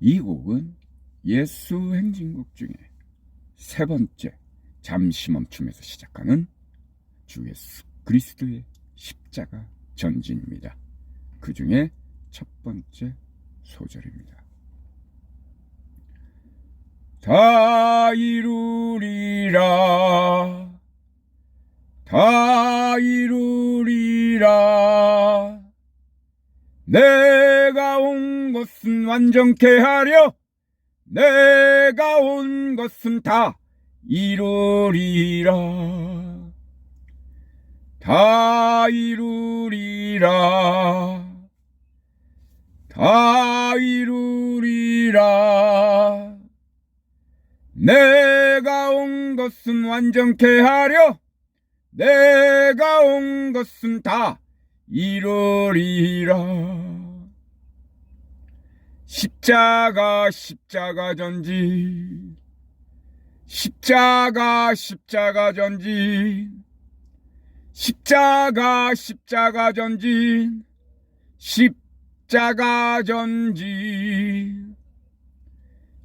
이 곡은 예수 행진곡 중에 세 번째 잠시 멈춤에서 시작하는 주 예수 그리스도의 십자가 전진입니다. 그 중에 첫 번째 소절입니다. 다 이루리라 다 이루리라 내가 온 것은 완전케 하려? 내가 온 것은 다 이루리라. 다 이루리라. 다 이루리라. 내가 온 것은 완전케 하려? 내가 온 것은 다 이루리라 십자가 십자가 전진 십자가 십자가 전진 십자가 십자가 전진 십자가 전진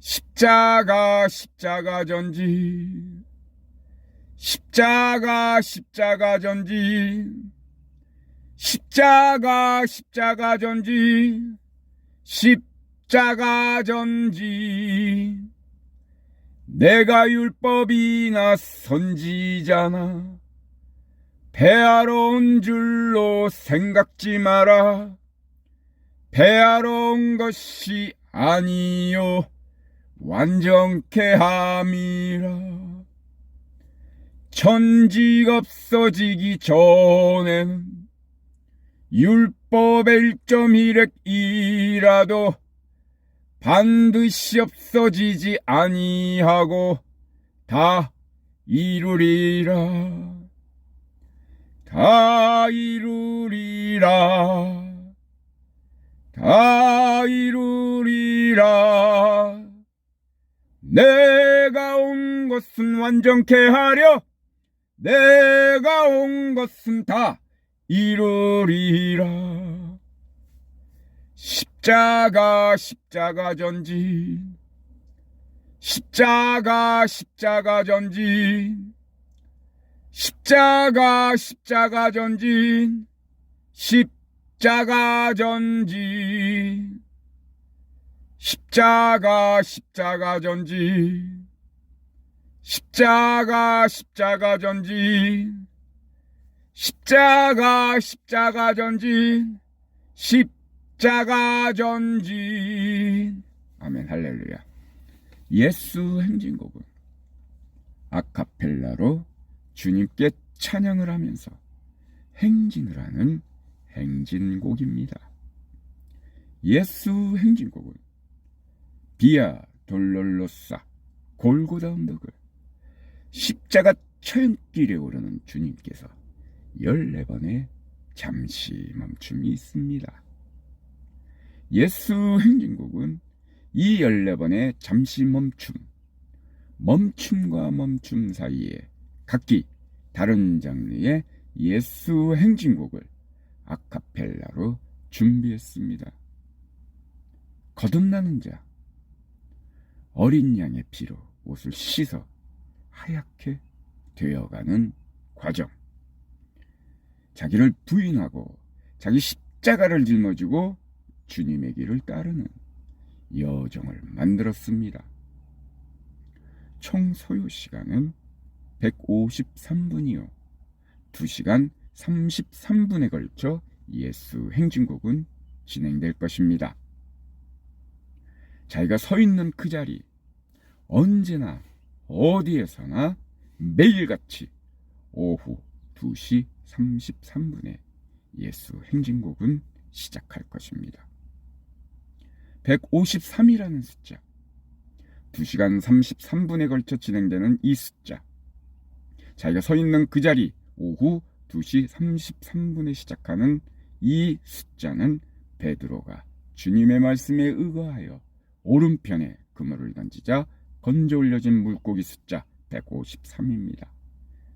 십자가 십자가 전진 십자가 십자가 전진 십자가 십자가 전진 십 자가 전진 내가 율법이나 선지자나 배하러 온 줄로 생각지 마라. 배하러 온 것이 아니요 완전케 함이라. 천직 없어지기 전에는 율법의 1.1핵이라도 반드시 없어지지 아니하고 다 이루리라. 다 이루리라. 다 이루리라. 내가 온 것은 완전케 하려 내가 온 것은 다 이루리라 십자가 십자가 전진 십자가 십자가 전진 십자가 십자가 전진 십자가 전진 십자가 십자가 전진 십자가 십자가 전진 십자가 십자가 전진 십자가 전진 아멘 할렐루야 예수 행진곡은 아카펠라로 주님께 찬양을 하면서 행진을 하는 행진곡입니다. 예수 행진곡은 비아 돌롤로사 골고다 언덕을 십자가 처형길에 오르는 주님께서 14번의 잠시 멈춤이 있습니다. 예수 행진곡은 이 14번의 잠시 멈춤, 멈춤과 멈춤 사이에 각기 다른 장르의 예수 행진곡을 아카펠라로 준비했습니다. 거듭나는 자, 어린 양의 피로 옷을 씻어 하얗게 되어가는 과정. 자기를 부인하고 자기 십자가를 짊어지고 주님의 길을 따르는 여정을 만들었습니다. 총 소요 시간은 153분이요. 2시간 33분에 걸쳐 예수 행진곡은 진행될 것입니다. 자기가 서 있는 그 자리, 언제나 어디에서나 매일같이 오후 2시 33분에 예수 행진곡은 시작할 것입니다. 153이라는 숫자, 2시간 33분에 걸쳐 진행되는 이 숫자, 자기가 서 있는 그 자리, 오후 2시 33분에 시작하는 이 숫자는 베드로가 주님의 말씀에 의거하여 오른편에 그물을 던지자 건져 올려진 물고기 숫자 153입니다.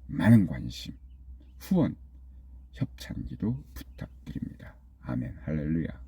많은 관심, 후원, 협찬기도 부탁드립니다. 아멘 할렐루야.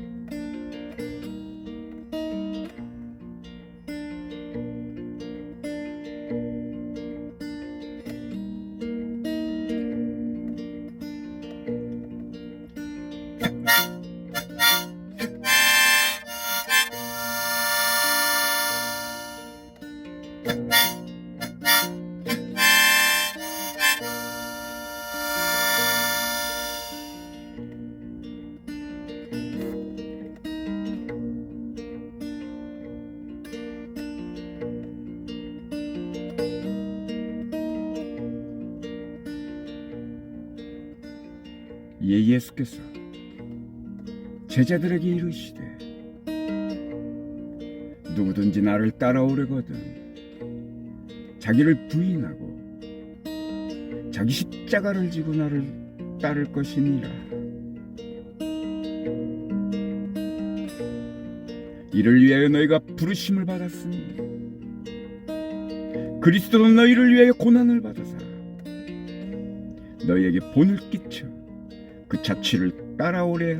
예수께서 제자들에게 이르시되 누구든지 나를 따라오려거든 자기를 부인하고 자기 십자가를 지고 나를 따를 것이니라. 이를 위하여 너희가 부르심을 받았으니 그리스도도 너희를 위하여 고난을 받으사 너희에게 본을 끼쳐 그 자취를 따라오려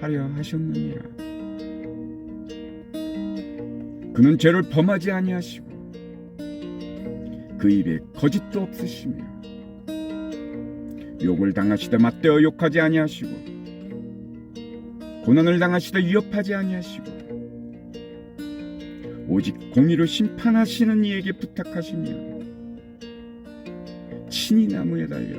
하려 하셨느니라. 그는 죄를 범하지 아니하시고 그 입에 거짓도 없으시며 욕을 당하시되 맞대어 욕하지 아니하시고 고난을 당하시되 위협하지 아니하시고 오직 공의로 심판하시는 이에게 부탁하시며 친히 나무에 달려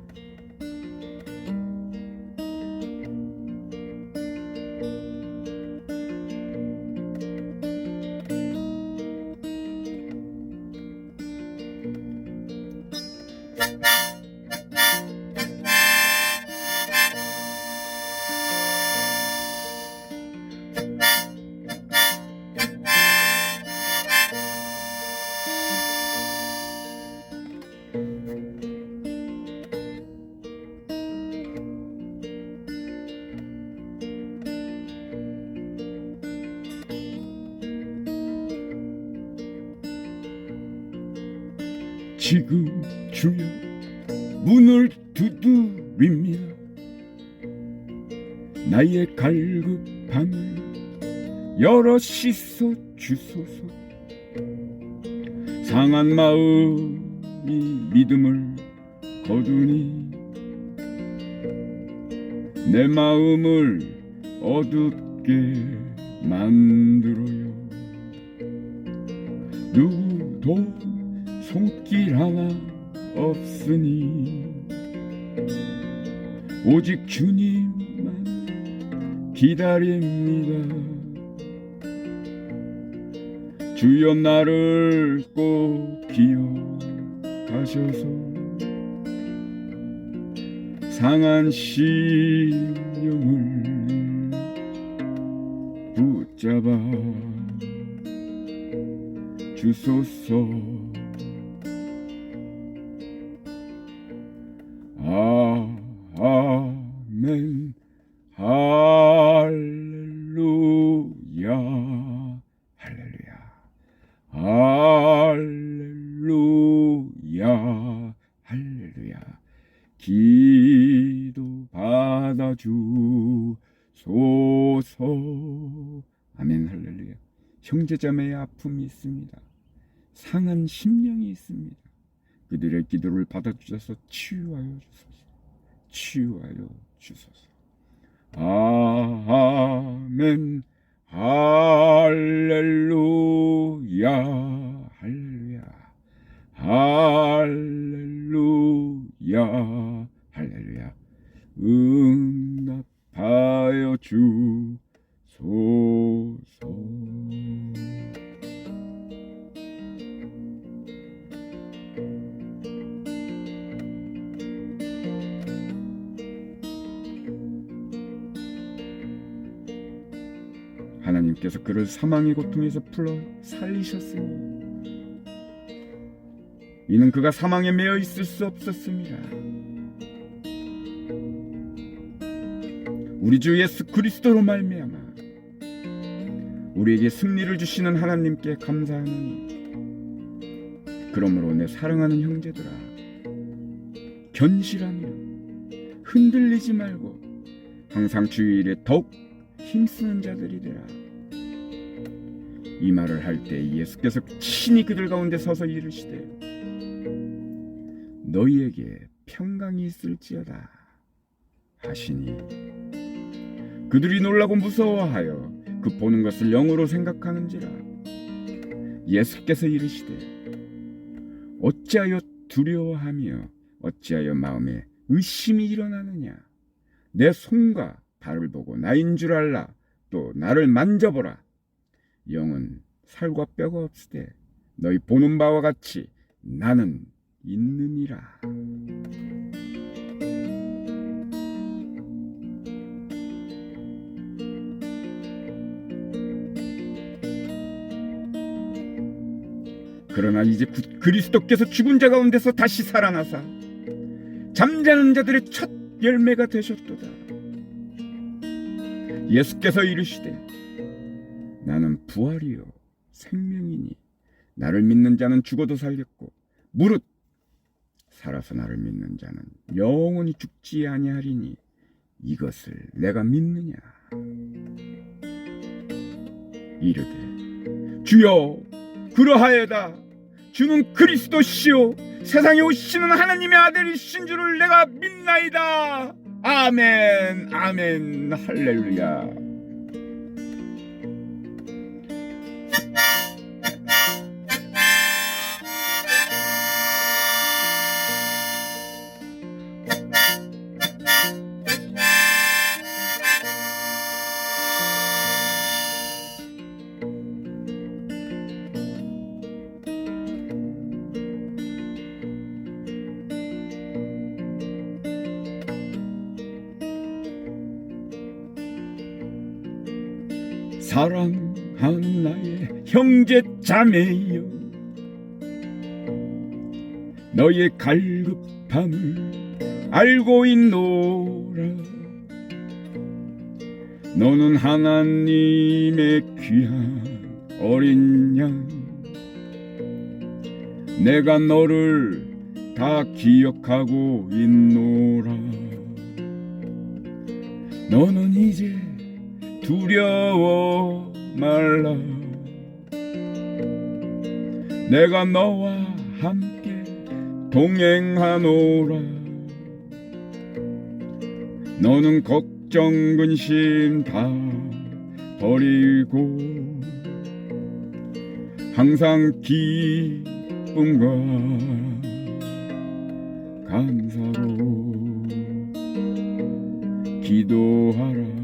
지금 주여 문을 두드립니다. 나의 갈급함을 여럿이서 주소서 상한 마음이 믿음을 거두니 내 마음을 어둡게 만들어요 누구도 손길 하나 없으니. 오직 주님만 기다립니다. 주여 나를 꼭 기억하셔서 상한 심령을 붙잡아 주소서 아멘 할렐루야. 형제자매의 아픔이 있습니다. 상한 심령이 있습니다. 그들의 기도를 받아주셔서 치유하여 주소서. 치유하여 주소서. 아멘 할렐루야 할렐루야. 할렐루야 할렐루야. 응답하여 주소서 하나님께서 그를 사망의 고통에서 풀어 살리셨으니 이는 그가 사망에 매여 있을 수 없었습니다. 우리 주 예수 그리스도로 말미암아 우리에게 승리를 주시는 하나님께 감사하노니 그러므로 내 사랑하는 형제들아 견실하며 흔들리지 말고 항상 주일에 더욱 힘쓰는 자들이 되라. 이 말을 할 때 예수께서 친히 그들 가운데 서서 이르시되 너희에게 평강이 있을지어다 하시니 그들이 놀라고 무서워하여 그 보는 것을 영으로 생각하는지라. 예수께서 이르시되 어찌하여 두려워하며 어찌하여 마음에 의심이 일어나느냐? 내 손과 발을 보고 나인 줄 알라. 또 나를 만져보라. 영은 살과 뼈가 없으되 너희 보는 바와 같이 나는 있느니라 그러나 이제 곧 그리스도께서 죽은 자 가운데서 다시 살아나사 잠자는 자들의 첫 열매가 되셨도다. 예수께서 이르시되 나는 부활이요 생명이니 나를 믿는 자는 죽어도 살겠고 무릇 살아서 나를 믿는 자는 영원히 죽지 아니하리니 이것을 내가 믿느냐 이르되 주여 그러하여다. 주는 그리스도시요. 세상에 오시는 하나님의 아들이신 줄을 내가 믿나이다. 아멘 아멘. 할렐루야 사랑하는 나의 형제 자매여 너의 갈급함을 알고 있노라. 너는 하나님의 귀한 어린 양 내가 너를 다 기억하고 있노라. 너는 이제 두려워 말라. 내가 너와 함께 동행하노라. 너는 걱정 근심 다 버리고 항상 기쁨과 감사로 기도하라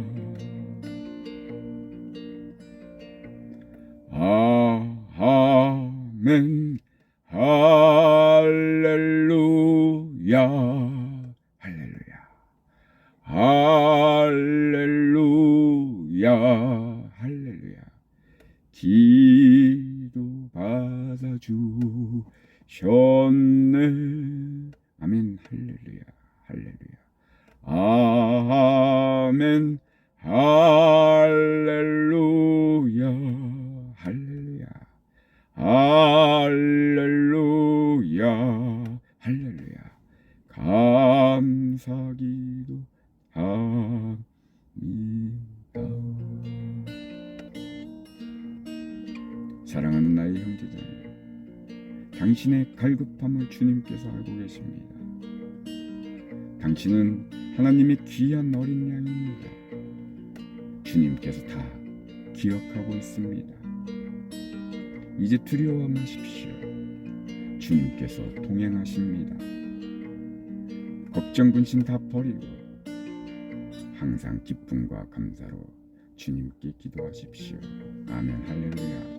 아멘. 할렐루야. 할렐루야. 아멘. 할렐루야. 할렐루야. 할렐루야. 할렐루야. 감사기도 합니다. 사랑하는 나의 형제자매 당신의 갈급함을 주님께서 알고 계십니다 당신은 하나님의 귀한 어린 양입니다 주님께서 다 기억하고 있습니다 이제 두려워 마십시오. 주님께서 동행하십니다. 걱정 근심 다 버리고 항상 기쁨과 감사로 주님께 기도하십시오. 아멘 할렐루야.